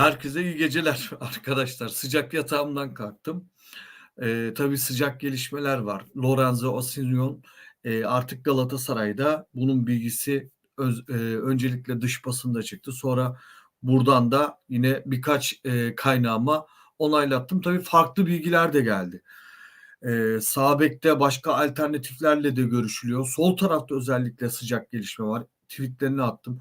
Herkese iyi geceler arkadaşlar. Sıcak yatağımdan kalktım. Ee, tabii sıcak gelişmeler var. Lorenzo Osimhen e, artık Galatasaray'da. Bunun bilgisi öz, e, öncelikle dış basında çıktı. Sonra buradan da yine birkaç e, kaynağıma onaylattım. Tabii farklı bilgiler de geldi. E, sağ başka alternatiflerle de görüşülüyor. Sol tarafta özellikle sıcak gelişme var. Tweetlerini attım.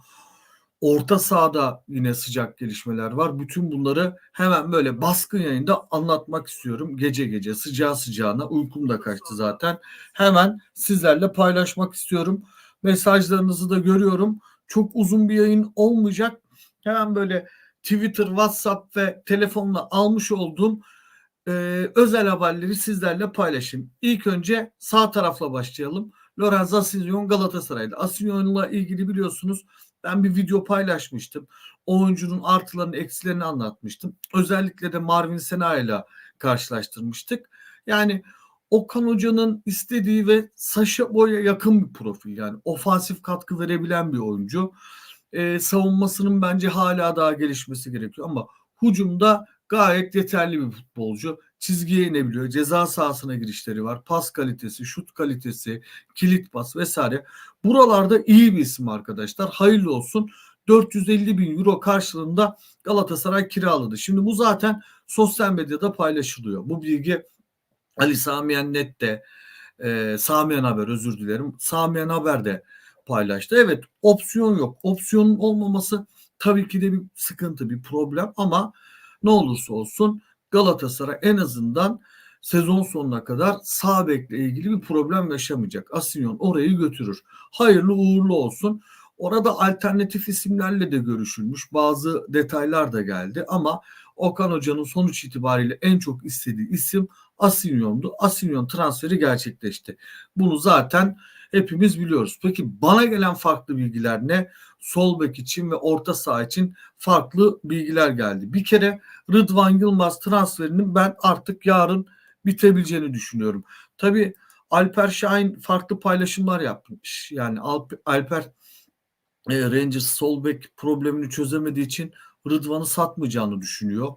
Orta sahada yine sıcak gelişmeler var. Bütün bunları hemen böyle baskın yayında anlatmak istiyorum. Gece gece sıcağı sıcağına uykum da kaçtı zaten. Hemen sizlerle paylaşmak istiyorum. Mesajlarınızı da görüyorum. Çok uzun bir yayın olmayacak. Hemen böyle Twitter, WhatsApp ve telefonla almış olduğum e, özel haberleri sizlerle paylaşayım. İlk önce sağ tarafla başlayalım. Lorenzo Asinyon Galatasaray'da. Asinyon'la ilgili biliyorsunuz ben bir video paylaşmıştım. Oyuncunun artılarını eksilerini anlatmıştım. Özellikle de Marvin Sena ile karşılaştırmıştık. Yani Okan Hoca'nın istediği ve Saşa Boy'a yakın bir profil. Yani ofansif katkı verebilen bir oyuncu. Ee, savunmasının bence hala daha gelişmesi gerekiyor ama hucumda gayet yeterli bir futbolcu. Çizgiye inebiliyor. Ceza sahasına girişleri var. Pas kalitesi, şut kalitesi, kilit pas vesaire. Buralarda iyi bir isim arkadaşlar. Hayırlı olsun. 450 bin euro karşılığında Galatasaray kiraladı. Şimdi bu zaten sosyal medyada paylaşılıyor. Bu bilgi Ali Samiyen Net'te, e, Samiyen Haber özür dilerim. Samiyen Haber de paylaştı. Evet opsiyon yok. Opsiyonun olmaması tabii ki de bir sıkıntı, bir problem ama ne olursa olsun Galatasaray en azından sezon sonuna kadar sağ bekle ilgili bir problem yaşamayacak. Asinyon orayı götürür. Hayırlı uğurlu olsun. Orada alternatif isimlerle de görüşülmüş. Bazı detaylar da geldi ama Okan Hoca'nın sonuç itibariyle en çok istediği isim Asinyon'du. Asinyon transferi gerçekleşti. Bunu zaten hepimiz biliyoruz. Peki bana gelen farklı bilgiler ne? Sol bek için ve orta saha için farklı bilgiler geldi. Bir kere Rıdvan Yılmaz transferinin ben artık yarın bitebileceğini düşünüyorum. Tabii Alper Şahin farklı paylaşımlar yapmış. Yani Alper e, Rangers sol bek problemini çözemediği için Rıdvan'ı satmayacağını düşünüyor.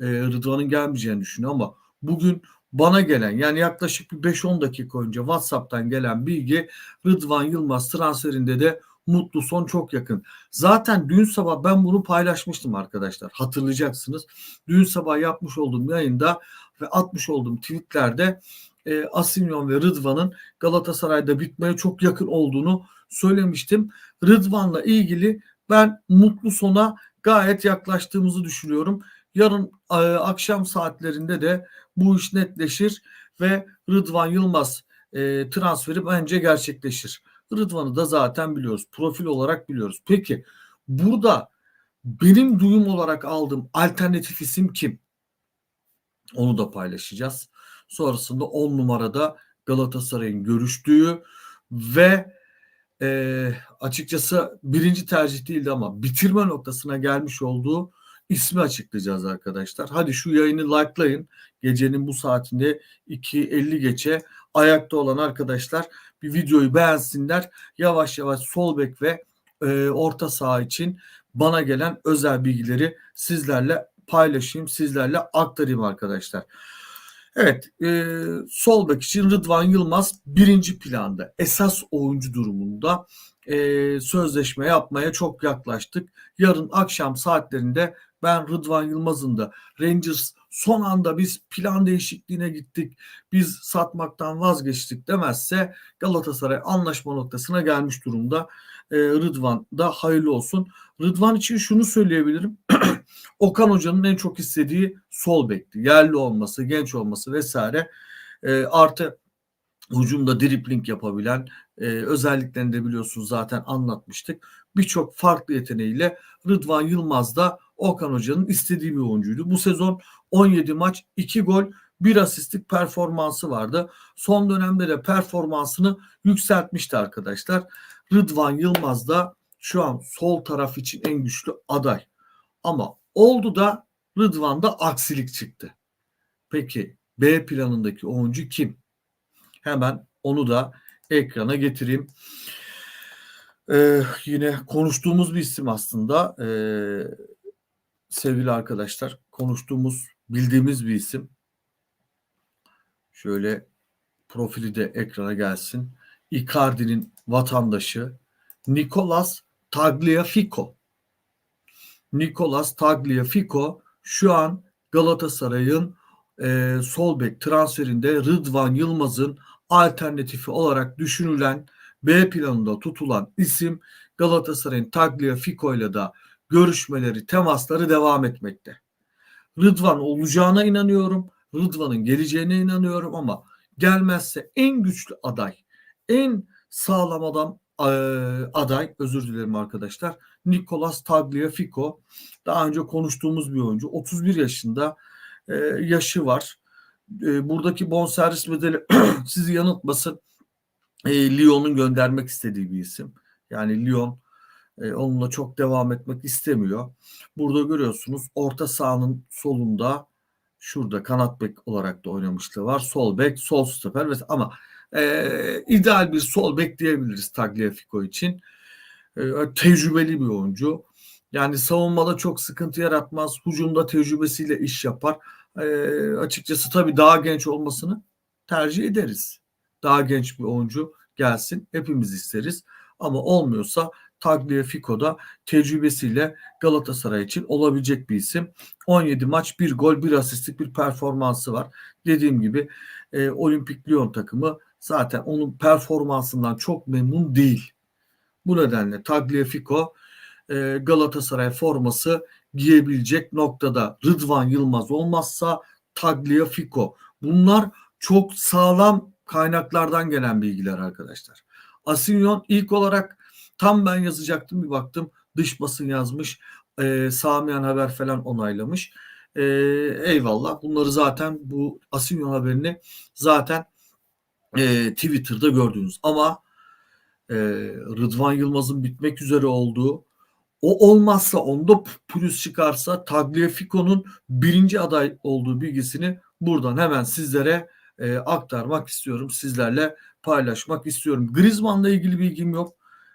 E, Rıdvan'ın gelmeyeceğini düşünüyor ama bugün bana gelen yani yaklaşık bir 5-10 dakika önce WhatsApp'tan gelen bilgi Rıdvan Yılmaz transferinde de mutlu son çok yakın. Zaten dün sabah ben bunu paylaşmıştım arkadaşlar. Hatırlayacaksınız. Dün sabah yapmış olduğum yayında ve atmış olduğum tweetlerde e, Asimyon ve Rıdvan'ın Galatasaray'da bitmeye çok yakın olduğunu söylemiştim. Rıdvan'la ilgili ben mutlu sona gayet yaklaştığımızı düşünüyorum. Yarın e, akşam saatlerinde de bu iş netleşir ve Rıdvan Yılmaz e, transferi bence gerçekleşir. Rıdvan'ı da zaten biliyoruz. Profil olarak biliyoruz. Peki burada benim duyum olarak aldığım alternatif isim kim? Onu da paylaşacağız. Sonrasında 10 numarada Galatasaray'ın görüştüğü ve e, açıkçası birinci tercih değildi ama bitirme noktasına gelmiş olduğu ismi açıklayacağız arkadaşlar. Hadi şu yayını likelayın. Gecenin bu saatinde 2.50 geçe ayakta olan arkadaşlar bir videoyu beğensinler. Yavaş yavaş sol bek ve e, orta saha için bana gelen özel bilgileri sizlerle paylaşayım, sizlerle aktarayım arkadaşlar. Evet, e, sol bek için Rıdvan Yılmaz birinci planda. Esas oyuncu durumunda e, sözleşme yapmaya çok yaklaştık. Yarın akşam saatlerinde ben Rıdvan Yılmaz'ın da Rangers son anda biz plan değişikliğine gittik, biz satmaktan vazgeçtik demezse Galatasaray anlaşma noktasına gelmiş durumda. Ee, Rıdvan da hayırlı olsun. Rıdvan için şunu söyleyebilirim. Okan Hoca'nın en çok istediği sol bekti. Yerli olması, genç olması vesaire. E, artı hücumda dripling yapabilen e, özelliklerini de biliyorsunuz zaten anlatmıştık. Birçok farklı yeteneğiyle Rıdvan Yılmaz da Okan Hoca'nın istediği bir oyuncuydu. Bu sezon 17 maç 2 gol 1 asistlik performansı vardı. Son dönemde de performansını yükseltmişti arkadaşlar. Rıdvan Yılmaz da şu an sol taraf için en güçlü aday. Ama oldu da Rıdvan'da aksilik çıktı. Peki B planındaki oyuncu kim? Hemen onu da ekrana getireyim. Ee, yine konuştuğumuz bir isim aslında. Ee, sevgili arkadaşlar konuştuğumuz, bildiğimiz bir isim. Şöyle profili de ekrana gelsin. Icardi'nin vatandaşı Nicolas Tagliafico. Nicolas Tagliafico şu an Galatasaray'ın e, sol bek transferinde Rıdvan Yılmaz'ın alternatifi olarak düşünülen B planında tutulan isim Galatasaray'ın Tagliafico ile de görüşmeleri, temasları devam etmekte. Rıdvan olacağına inanıyorum. Rıdvan'ın geleceğine inanıyorum ama gelmezse en güçlü aday, en sağlam adam aday, özür dilerim arkadaşlar. Nicolas Tagliafico. Daha önce konuştuğumuz bir oyuncu. 31 yaşında e, yaşı var. E, buradaki bonservis bedeli sizi yanıltmasın. E, Lyon'un göndermek istediği bir isim. Yani Lyon e, onunla çok devam etmek istemiyor. Burada görüyorsunuz orta sahanın solunda şurada kanat bek olarak da oynamışlığı var. Sol bek, sol stoper ama e, ideal bir sol bek diyebiliriz Tagliafico için. E, tecrübeli bir oyuncu. Yani savunmada çok sıkıntı yaratmaz. Hucumda tecrübesiyle iş yapar. E, açıkçası tabii daha genç olmasını tercih ederiz. Daha genç bir oyuncu gelsin. Hepimiz isteriz. Ama olmuyorsa Tagliafico'da tecrübesiyle Galatasaray için olabilecek bir isim. 17 maç, 1 gol, 1 asistlik bir performansı var. Dediğim gibi e, Olimpik Lyon takımı zaten onun performansından çok memnun değil. Bu nedenle Tagliafico e, Galatasaray forması giyebilecek noktada Rıdvan Yılmaz olmazsa Tagliafico. Bunlar çok sağlam kaynaklardan gelen bilgiler arkadaşlar. Asinyon ilk olarak tam ben yazacaktım bir baktım dış basın yazmış. E, Samiyan Haber falan onaylamış. E, eyvallah. Bunları zaten bu Asinyon haberini zaten e, Twitter'da gördünüz. Ama e, Rıdvan Yılmaz'ın bitmek üzere olduğu o olmazsa onda plus çıkarsa Tagliafico'nun birinci aday olduğu bilgisini buradan hemen sizlere e, aktarmak istiyorum. Sizlerle paylaşmak istiyorum. Griezmann'la ilgili bilgim yok.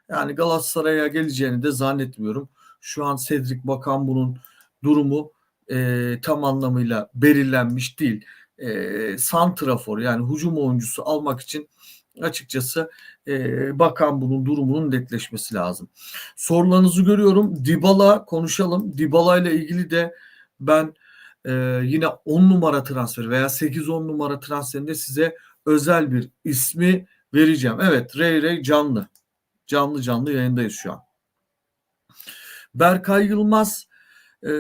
Yani Galatasaray'a geleceğini de zannetmiyorum. Şu an Cedric Bakan bunun durumu e, tam anlamıyla belirlenmiş değil. E, santrafor yani hücum oyuncusu almak için açıkçası e, bakan bunun durumunun netleşmesi lazım. Sorularınızı görüyorum. Dybala konuşalım. Dybala ile ilgili de ben e, yine 10 numara transferi veya 8-10 numara transferinde size özel bir ismi vereceğim. Evet Ray Ray canlı. Canlı canlı yayındayız şu an. Berkay Yılmaz e,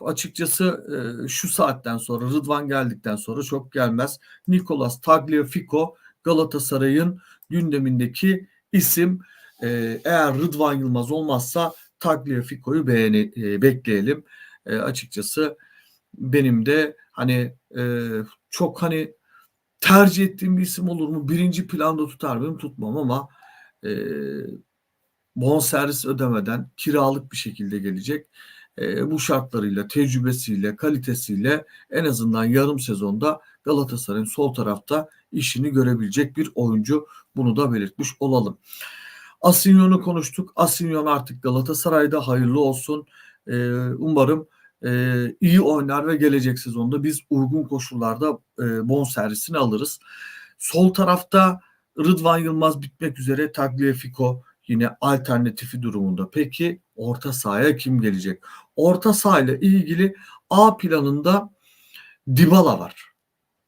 açıkçası e, şu saatten sonra Rıdvan geldikten sonra çok gelmez. Nicolas Tagliafico Galatasaray'ın gündemindeki isim. E, eğer Rıdvan Yılmaz olmazsa Tagliafico'yu beğeni, e, bekleyelim. E, açıkçası benim de hani e, çok hani tercih ettiğim bir isim olur mu? Birinci planda tutar mıyım? Tutmam ama e, bonservis ödemeden kiralık bir şekilde gelecek. E, bu şartlarıyla, tecrübesiyle, kalitesiyle en azından yarım sezonda Galatasaray'ın sol tarafta işini görebilecek bir oyuncu. Bunu da belirtmiş olalım. Asinyon'u konuştuk. Asinyon artık Galatasaray'da hayırlı olsun. E, umarım e, iyi oynar ve gelecek sezonda biz uygun koşullarda e, bon servisini alırız. Sol tarafta Rıdvan Yılmaz bitmek üzere Tagliafico yine alternatifi durumunda. Peki orta sahaya kim gelecek? Orta sahayla ilgili A planında Dybala var.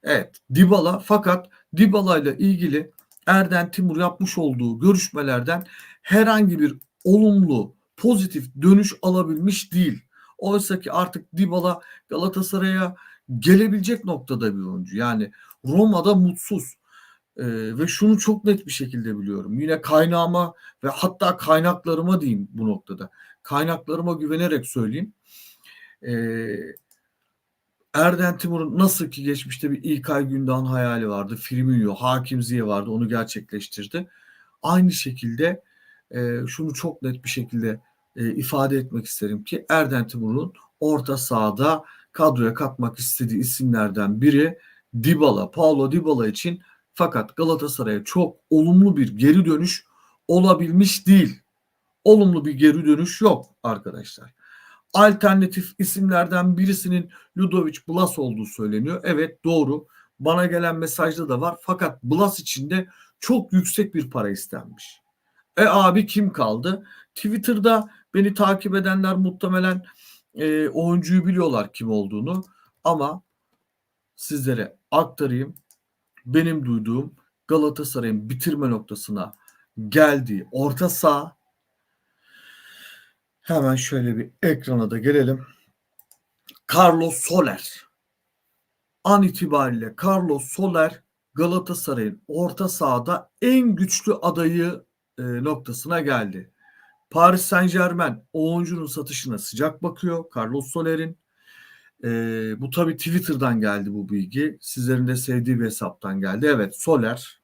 Evet Dybala fakat Dybala ile ilgili Erden Timur yapmış olduğu görüşmelerden herhangi bir olumlu pozitif dönüş alabilmiş değil. Oysa ki artık Dybala Galatasaray'a gelebilecek noktada bir oyuncu. Yani Roma'da mutsuz. Ee, ve şunu çok net bir şekilde biliyorum. Yine kaynağıma ve hatta kaynaklarıma diyeyim bu noktada. Kaynaklarıma güvenerek söyleyeyim. Ee, Erden Timur'un nasıl ki geçmişte bir İlkay Gündoğan hayali vardı. Firmino, Hakim Ziye vardı. Onu gerçekleştirdi. Aynı şekilde e, şunu çok net bir şekilde e, ifade etmek isterim ki Erden Timur'un orta sahada kadroya katmak istediği isimlerden biri Dybala, Paulo Dybala için fakat Galatasaray'a çok olumlu bir geri dönüş olabilmiş değil. Olumlu bir geri dönüş yok arkadaşlar. alternatif isimlerden birisinin Ludovic Blas olduğu söyleniyor. Evet doğru. Bana gelen mesajda da var. Fakat Blas içinde çok yüksek bir para istenmiş. E abi kim kaldı? Twitter'da beni takip edenler muhtemelen e, oyuncuyu biliyorlar kim olduğunu. Ama sizlere aktarayım. Benim duyduğum Galatasaray'ın bitirme noktasına geldiği orta saha hemen şöyle bir ekrana da gelelim. Carlos Soler an itibariyle Carlos Soler Galatasaray'ın orta sahada en güçlü adayı e, noktasına geldi. Paris Saint Germain oyuncunun satışına sıcak bakıyor. Carlos Soler'in. E, bu tabi Twitter'dan geldi bu bilgi. Sizlerin de sevdiği bir hesaptan geldi. Evet Soler,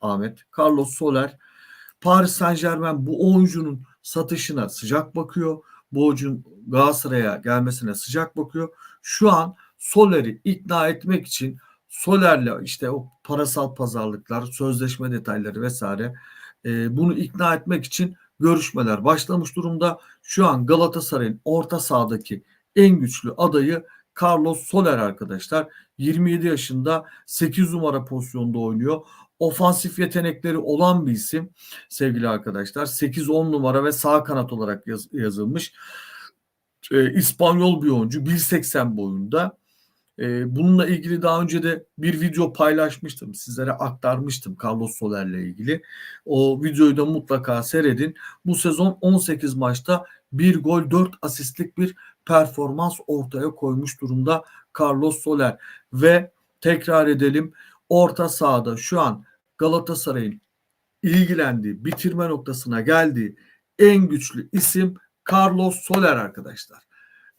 Ahmet, Carlos Soler. Paris Saint Germain bu oyuncunun satışına sıcak bakıyor. Bu oyuncunun Galatasaray'a gelmesine sıcak bakıyor. Şu an Soler'i ikna etmek için Soler'le işte o parasal pazarlıklar, sözleşme detayları vesaire e, bunu ikna etmek için görüşmeler başlamış durumda. Şu an Galatasaray'ın orta sahadaki en güçlü adayı Carlos Soler arkadaşlar. 27 yaşında 8 numara pozisyonda oynuyor. Ofansif yetenekleri olan bir isim sevgili arkadaşlar. 8-10 numara ve sağ kanat olarak yaz, yazılmış. Ee, İspanyol bir oyuncu 1.80 boyunda. Ee, bununla ilgili daha önce de bir video paylaşmıştım. Sizlere aktarmıştım Carlos Soler'le ilgili. O videoyu da mutlaka seyredin. Bu sezon 18 maçta bir gol 4 asistlik bir performans ortaya koymuş durumda Carlos Soler. Ve tekrar edelim orta sahada şu an Galatasaray'ın ilgilendiği, bitirme noktasına geldiği en güçlü isim Carlos Soler arkadaşlar.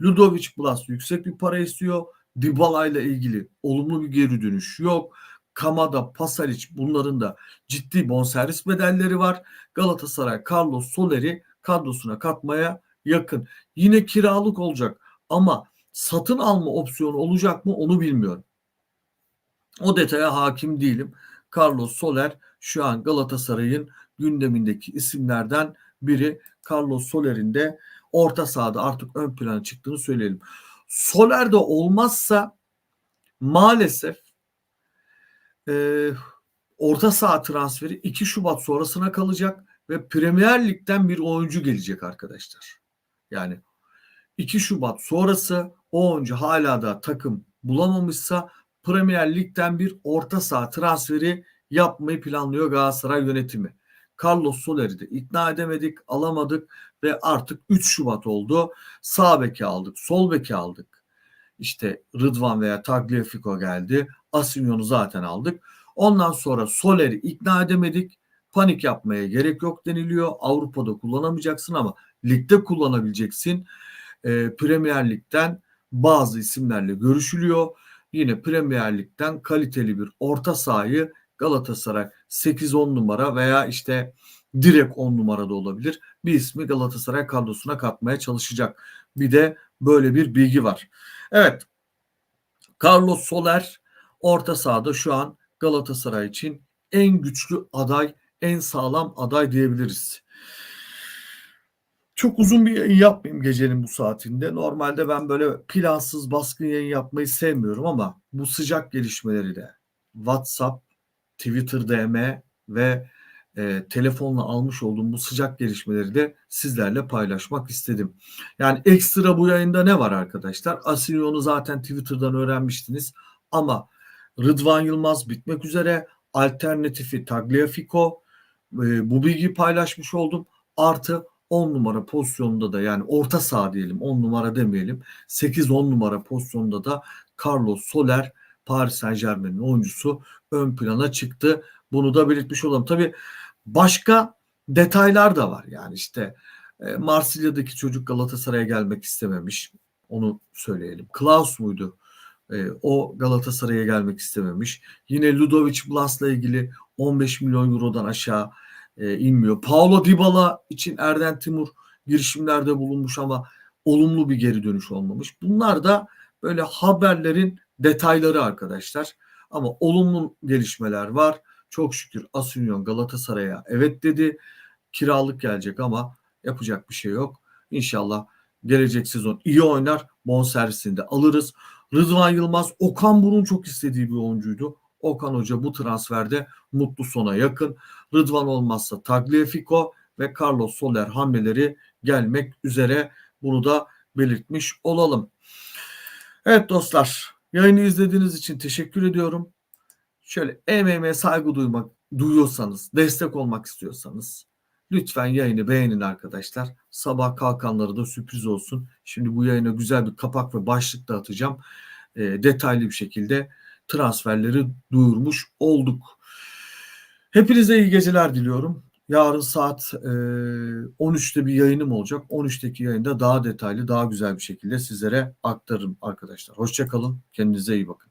Ludovic Blas yüksek bir para istiyor. Dybala ile ilgili olumlu bir geri dönüş yok. Kamada, Pasalic bunların da ciddi bonservis bedelleri var. Galatasaray Carlos Soler'i kadrosuna katmaya yakın. Yine kiralık olacak ama satın alma opsiyonu olacak mı onu bilmiyorum. O detaya hakim değilim. Carlos Soler şu an Galatasaray'ın gündemindeki isimlerden biri. Carlos Soler'in de orta sahada artık ön plana çıktığını söyleyelim. Soler de olmazsa maalesef e, orta saha transferi 2 Şubat sonrasına kalacak ve Premier Lig'den bir oyuncu gelecek arkadaşlar. Yani 2 Şubat sonrası o oyuncu hala da takım bulamamışsa Premier Lig'den bir orta saha transferi yapmayı planlıyor Galatasaray yönetimi. Carlos Soler'i de ikna edemedik, alamadık ve artık 3 Şubat oldu. Sağ beki aldık, sol beki aldık. İşte Rıdvan veya Tagliafico geldi. Asinyon'u zaten aldık. Ondan sonra Soler'i ikna edemedik. Panik yapmaya gerek yok deniliyor. Avrupa'da kullanamayacaksın ama ligde kullanabileceksin. E, Premier Lig'den bazı isimlerle görüşülüyor. Yine Premier Lig'den kaliteli bir orta sahayı Galatasaray 8-10 numara veya işte direkt 10 numarada olabilir. Bir ismi Galatasaray kadrosuna katmaya çalışacak. Bir de böyle bir bilgi var. Evet. Carlos Soler orta sahada şu an Galatasaray için en güçlü aday, en sağlam aday diyebiliriz. Çok uzun bir yayın yapmayayım gecenin bu saatinde. Normalde ben böyle plansız baskın yayın yapmayı sevmiyorum ama bu sıcak gelişmeleri de WhatsApp, Twitter DM ve e, telefonla almış olduğum bu sıcak gelişmeleri de sizlerle paylaşmak istedim. Yani ekstra bu yayında ne var arkadaşlar? Asilyon'u zaten Twitter'dan öğrenmiştiniz ama Rıdvan Yılmaz bitmek üzere alternatifi Tagliafico e, bu bilgiyi paylaşmış oldum. Artı 10 numara pozisyonunda da yani orta saha diyelim 10 numara demeyelim 8-10 numara pozisyonunda da Carlos Soler Paris Saint Germain'in oyuncusu ön plana çıktı. Bunu da belirtmiş olalım. Tabii başka detaylar da var. Yani işte e, Marsilya'daki çocuk Galatasaray'a gelmek istememiş. Onu söyleyelim. Klaus muydu? E, o Galatasaray'a gelmek istememiş. Yine Ludovic Blas'la ilgili 15 milyon eurodan aşağı e, inmiyor. Paulo Dybala için Erden Timur girişimlerde bulunmuş ama olumlu bir geri dönüş olmamış. Bunlar da böyle haberlerin detayları arkadaşlar. Ama olumlu gelişmeler var. Çok şükür Asunyon Galatasaray'a evet dedi. Kiralık gelecek ama yapacak bir şey yok. İnşallah gelecek sezon iyi oynar. Bonservisini de alırız. Rıdvan Yılmaz, Okan Burun çok istediği bir oyuncuydu. Okan Hoca bu transferde mutlu sona yakın. Rıdvan olmazsa Tagliafico ve Carlos Soler hamleleri gelmek üzere. Bunu da belirtmiş olalım. Evet dostlar, yayını izlediğiniz için teşekkür ediyorum. Şöyle emeğime saygı duymak duyuyorsanız, destek olmak istiyorsanız lütfen yayını beğenin arkadaşlar. Sabah kalkanları da sürpriz olsun. Şimdi bu yayına güzel bir kapak ve başlık da atacağım. E, detaylı bir şekilde transferleri duyurmuş olduk. Hepinize iyi geceler diliyorum. Yarın saat e, 13'te bir yayınım olacak. 13'teki yayında daha detaylı, daha güzel bir şekilde sizlere aktarırım arkadaşlar. Hoşçakalın. Kendinize iyi bakın.